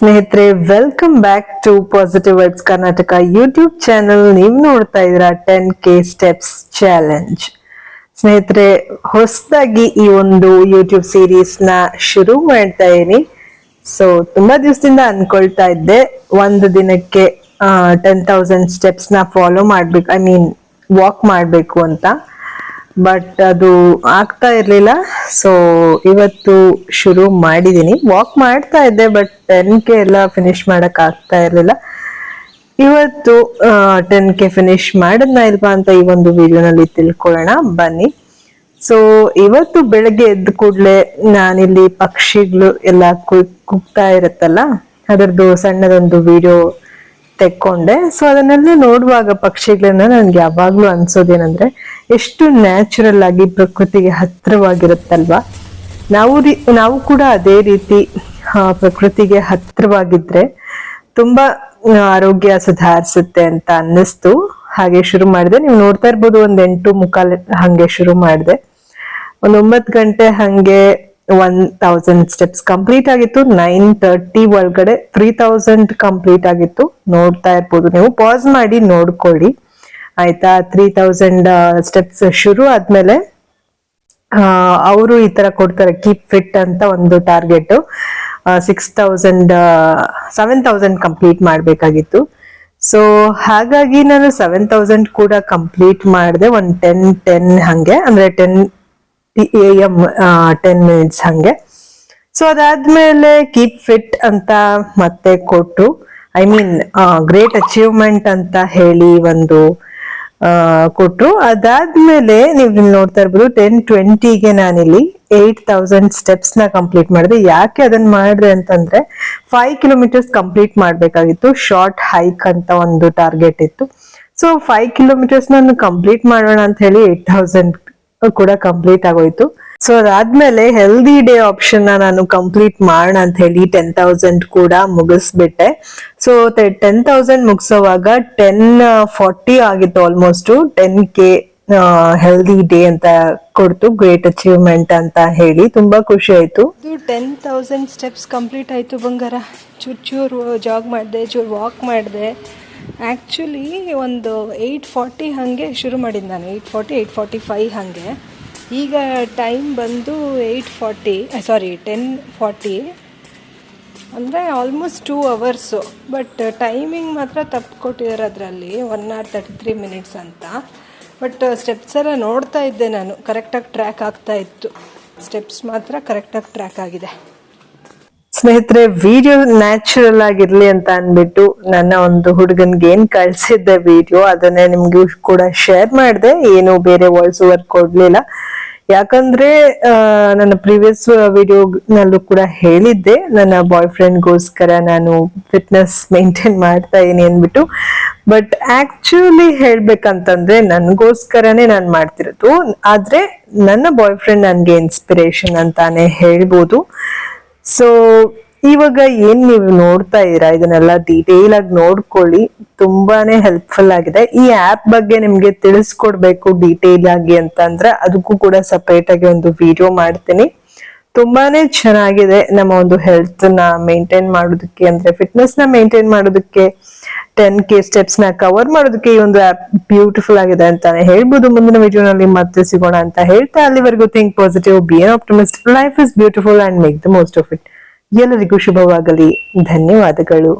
ಸ್ನೇಹಿತರೆ welcome back to positive vibes Karnataka YouTube channel ನೀವು ನೋಡ್ತಾ ಇದ್ದೀರಾ ಟೆನ್ ಕೆ ಸ್ಟೆಪ್ಸ್ ಚಾಲೆಂಜ್ ಸ್ನೇಹಿತರೆ, ಹೊಸದಾಗಿ ಈ ಒಂದು ಯೂಟ್ಯೂಬ್ ಸೀರೀಸ್ನ ಶುರು ಮಾಡ್ತಾ ಇದೀನಿ ಸೊ ತುಂಬಾ ದಿವಸದಿಂದ ಅನ್ಕೊಳ್ತಾ ಇದ್ದೆ. ಒಂದು ದಿನಕ್ಕೆ ಟೆನ್ ತೌಸಂಡ್ ಸ್ಟೆಪ್ಸ್ನ ಫಾಲೋ ಮಾಡ್ಬೇಕು ಐ ಮೀನ್ ವಾಕ್ ಮಾಡಬೇಕು ಅಂತ. ಬಟ್ ಅದು ಆಗ್ತಾ ಇರ್ಲಿಲ್ಲ. ಸೊ ಇವತ್ತು ಶುರು ಮಾಡಿದ್ದೀನಿ ವಾಕ್ ಮಾಡ್ತಾ ಇದ್ದೆ ಬಟ್ ಟೆನ್ ಕೆ ಎಲ್ಲ ಫಿನಿಶ್ ಮಾಡಕ್ ಆಗ್ತಾ ಇರ್ಲಿಲ್ಲ. ಇವತ್ತು ಟೆನ್ ಕೆ ಫಿನಿಶ್ ಮಾಡದ್ನ ಇಲ್ವಾ ಅಂತ ಈ ಒಂದು ವಿಡಿಯೋನಲ್ಲಿ ತಿಳ್ಕೊಳ್ಳೋಣ. ಬನ್ನಿ. ಸೊ ಇವತ್ತು ಬೆಳಗ್ಗೆ ಎದ್ದ ಕೂಡ್ಲೆ ನಾನಿಲ್ಲಿ ಪಕ್ಷಿಗಳು ಎಲ್ಲ ಕುಗ್ತಾ ಇರುತ್ತಲ್ಲ, ಅದರದ್ದು ಸಣ್ಣದೊಂದು ವಿಡಿಯೋ ತೆಕ್ಕೊಂಡೆ. ಸೊ ಅದನ್ನೆಲ್ಲ ನೋಡುವಾಗ ಪಕ್ಷಿಗಳನ್ನ ನನ್ಗೆ ಯಾವಾಗ್ಲೂ ಅನ್ಸೋದೇನಂದ್ರೆ ಎಷ್ಟು ನ್ಯಾಚುರಲ್ ಆಗಿ ಪ್ರಕೃತಿಗೆ ಹತ್ತಿರವಾಗಿರುತ್ತಲ್ವಾ? ನಾವು ರೀ, ನಾವು ಕೂಡ ಅದೇ ರೀತಿ ಪ್ರಕೃತಿಗೆ ಹತ್ರವಾಗಿದ್ರೆ ತುಂಬಾ ಆರೋಗ್ಯ ಸುಧಾರಿಸುತ್ತೆ ಅಂತ ಅನ್ನಿಸ್ತು. ಹಾಗೆ ಶುರು ಮಾಡಿದೆ. ನೀವು ನೋಡ್ತಾ ಇರ್ಬೋದು ಒಂದ್ ಎಂಟು ಮುಕ್ಕಾಲ್ ಹಂಗೆ ಶುರು ಮಾಡಿದೆ. ಒಂದ್ ಒಂಬತ್ತು ಗಂಟೆ ಹಂಗೆ ಒನ್ ತೌಸಂಡ್ ಸ್ಟೆಪ್ಸ್ ಕಂಪ್ಲೀಟ್ ಆಗಿತ್ತು. ನೈನ್ ತರ್ಟಿ ಒಳಗಡೆ ತ್ರೀ ತೌಸಂಡ್ ಕಂಪ್ಲೀಟ್ ಆಗಿತ್ತು. ನೋಡ್ತಾ ಇರ್ಬೋದು ನೀವು. ಪಾಸ್ ಮಾಡಿ ನೋಡ್ಕೊಳ್ಳಿ. ಆಯ್ತಾ? ತ್ರೀ ತೌಸಂಡ್ ಸ್ಟೆಪ್ಸ್ ಶುರು ಆದ್ಮೇಲೆ ಅವರು ಈ ತರ ಕೊಡ್ತಾರೆ. ಕೀಪ್ ಫಿಟ್ ಅಂತ ಒಂದು target six thousand seven thousand complete ಮಾಡ್ಬೇಕಾಗಿತ್ತು. ಸೊ ಹಾಗಾಗಿ ನಾನು ಸೆವೆನ್ ತೌಸಂಡ್ ಕೂಡ ಕಂಪ್ಲೀಟ್ ಮಾಡಿದೆ. ಒಂದು ಟೆನ್ ಟೆನ್ ಹಂಗೆ. ಅಂದ್ರೆ ten A M ten minutes ಹಂಗೆ. ಸೊ ಅದಾದ್ಮೇಲೆ ಕೀಪ್ ಫಿಟ್ ಅಂತ ಮತ್ತೆ ಕೊಟ್ಟು ಐ ಮೀನ್ ಗ್ರೇಟ್ ಅಚೀವ್ಮೆಂಟ್ ಅಂತ ಹೇಳಿ ಒಂದು ಕೊಟ್ರು. ಅದಾದ್ಮೇಲೆ ನೀವು ನೋಡ್ತಾ ಇರ್ಬೋದು ಟೆನ್ ಟ್ವೆಂಟಿಗೆ ನಾನಿಲ್ಲಿ ಏಟ್ ತೌಸಂಡ್ ಸ್ಟೆಪ್ಸ್ನ ಕಂಪ್ಲೀಟ್ ಮಾಡಿದೆ. ಯಾಕೆ ಅದನ್ನ ಮಾಡಿದೆ ಅಂತಂದ್ರೆ ಫೈವ್ ಕಿಲೋಮೀಟರ್ಸ್ ಕಂಪ್ಲೀಟ್ ಮಾಡಬೇಕಾಗಿತ್ತು. ಶಾರ್ಟ್ ಹೈಕ್ ಅಂತ ಒಂದು ಟಾರ್ಗೆಟ್ ಇತ್ತು. ಸೊ ಫೈವ್ ಕಿಲೋಮೀಟರ್ಸ್ ನಾನು ಕಂಪ್ಲೀಟ್ ಮಾಡೋಣ ಅಂತ ಹೇಳಿ ಏಟ್ ತೌಸಂಡ್ ಕೂಡ ಕಂಪ್ಲೀಟ್ ಆಗೋಯ್ತು. ಸೊ ಅದಾದ್ಮೇಲೆ ಹೆಲ್ದಿ ಡೇ ಆಪ್ಷನ್ ನಾನು ಕಂಪ್ಲೀಟ್ ಮಾಡೋಣ ಅಂತ ಹೇಳಿ ಟೆನ್ ತೌಸಂಡ್ ಕೂಡ ಮುಗಿಸ್ಬಿಟ್ಟೆ. ಸೊ ಟೆನ್ ತೌಸಂಡ್ ಮುಗಿಸೋವಾಗ ಟೆನ್ ಫಾರ್ಟಿ ಆಗಿತ್ತು almost ten K healthy day ಅಂತ ಕೊಡ್ತು ಗ್ರೇಟ್ ಅಚೀವ್ಮೆಂಟ್ ಅಂತ ಹೇಳಿ. ತುಂಬಾ ಖುಷಿ ಆಯ್ತು. ಟೆನ್ ತೌಸಂಡ್ ಸ್ಟೆಪ್ಸ್ ಕಂಪ್ಲೀಟ್ ಆಯ್ತು ಬಂಗಾರ. ಚೂರು ಚೂರು ಜಾಗ್ ಮಾಡಿದೆ, ಚೂರು ವಾಕ್ ಮಾಡಿದೆ. ಆ್ಯಕ್ಚುಲಿ ಒಂದು ಏಯ್ಟ್ ಫಾರ್ಟಿ ಹಾಗೆ ಶುರು ಮಾಡಿದ್ದು ನಾನು. Eight forty eight forty five ಹಾಗೆ. ಈಗ ಟೈಮ್ ಬಂದು eight forty sorry ten forty ಅಂದರೆ almost two hours but timing ಮಾತ್ರ ತಪ್ಪು ಕೊಟ್ಟಿದ್ದಾರೆ ಅದರಲ್ಲಿ one hour thirty three minutes ಅಂತ. ಬಟ್ ಸ್ಟೆಪ್ಸ್ ಎಲ್ಲ ನೋಡ್ತಾ ಇದ್ದೆ ನಾನು. ಕರೆಕ್ಟಾಗಿ ಟ್ರ್ಯಾಕ್ ಆಗ್ತಾ ಇತ್ತು. ಸ್ಟೆಪ್ಸ್ ಮಾತ್ರ ಕರೆಕ್ಟಾಗಿ ಟ್ರ್ಯಾಕ್ ಆಗಿದೆ. ಸ್ನೇಹಿತರೆ ವಿಡಿಯೋ ನ್ಯಾಚುರಲ್ ಆಗಿರ್ಲಿ ಅಂತ ಅನ್ಬಿಟ್ಟು ನನ್ನ ಒಂದು ಹುಡುಗನ್ಗೆ ಏನ್ ಕಳ್ಸಿದ್ದೆ ವಿಡಿಯೋ ಅದನ್ನೇ ನಿಮ್ಗೆ ಕೂಡ ಶೇರ್ ಮಾಡಿದೆ. ಏನು ಬೇರೆ ವಾಯ್ಸ್ ಓವರ್ ಕೊಡ್ಲಿಲ್ಲ. ಯಾಕಂದ್ರೆ ನನ್ನ ಪ್ರೀವಿಯಸ್ ವಿಡಿಯೋನಲ್ಲೂ ಕೂಡ ಹೇಳಿದ್ದೆ. ನನ್ನ ಬಾಯ್ ಫ್ರೆಂಡ್ಗೋಸ್ಕರ ನಾನು ಫಿಟ್ನೆಸ್ ಮೇಂಟೈನ್ ಮಾಡ್ತಾ ಇದ್ದೀನಿ ಅಂದ್ಬಿಟ್ಟು ಬಟ್ ಆಕ್ಚುಲಿ ಹೇಳ್ಬೇಕಂತಂದ್ರೆ, ನನ್ಗೋಸ್ಕರನೇ ನಾನು ಮಾಡ್ತಿರೋದು. ಆದ್ರೆ, ನನ್ನ ಬಾಯ್ ಫ್ರೆಂಡ್ ನನ್ಗೆ ಇನ್ಸ್ಪಿರೇಷನ್ ಅಂತಾನೆ ಹೇಳ್ಬೋದು. ಸೊ ಇವಾಗ ಏನ್ ನೀವು ನೋಡ್ತಾ ಇದ್ದೀರಾ? ಇದನ್ನೆಲ್ಲ ಡೀಟೇಲ್ ಆಗಿ ನೋಡ್ಕೊಳ್ಳಿ. ತುಂಬಾನೇ ಹೆಲ್ಪ್ಫುಲ್ ಆಗಿದೆ. ಈ ಆಪ್ ಬಗ್ಗೆ ನಿಮ್ಗೆ ತಿಳಿಸ್ಕೊಡ್ಬೇಕು ಡೀಟೇಲ್ ಆಗಿ ಅಂತಂದ್ರೆ ಅದಕ್ಕೂ ಕೂಡ ಸಪ್ರೇಟ್ ಆಗಿ ಒಂದು ವಿಡಿಯೋ ಮಾಡ್ತೀನಿ. ತುಂಬಾನೇ ಚೆನ್ನಾಗಿದೆ ನಮ್ಮ ಒಂದು ಹೆಲ್ತ್ನ ಮೇಂಟೈನ್ ಮಾಡೋದಕ್ಕೆ. ಅಂದ್ರೆ ಫಿಟ್ನೆಸ್ನ ಮೇಂಟೈನ್ ಮಾಡೋದಕ್ಕೆ. ಟೆನ್ ಕೆ ಸ್ಟೆಪ್ಸ್ನ ಕವರ್ ಮಾಡೋದಕ್ಕೆ ಈ ಒಂದು ಆಪ್ ಬ್ಯೂಟಿಫುಲ್ ಆಗಿದೆ ಅಂತಾನೆ ಹೇಳ್ಬೋದು. ಮುಂದಿನ ವಿಡಿಯೋನಲ್ಲಿ ಮತ್ತೆ ಸಿಗೋಣ ಅಂತ ಹೇಳ್ತಾ ಅಲ್ಲಿವರೆಗೂ think positive be an optimist life is beautiful and make the most of it ಎಲ್ಲರಿಗೂ ಶುಭವಾಗಲಿ. ಧನ್ಯವಾದಗಳು.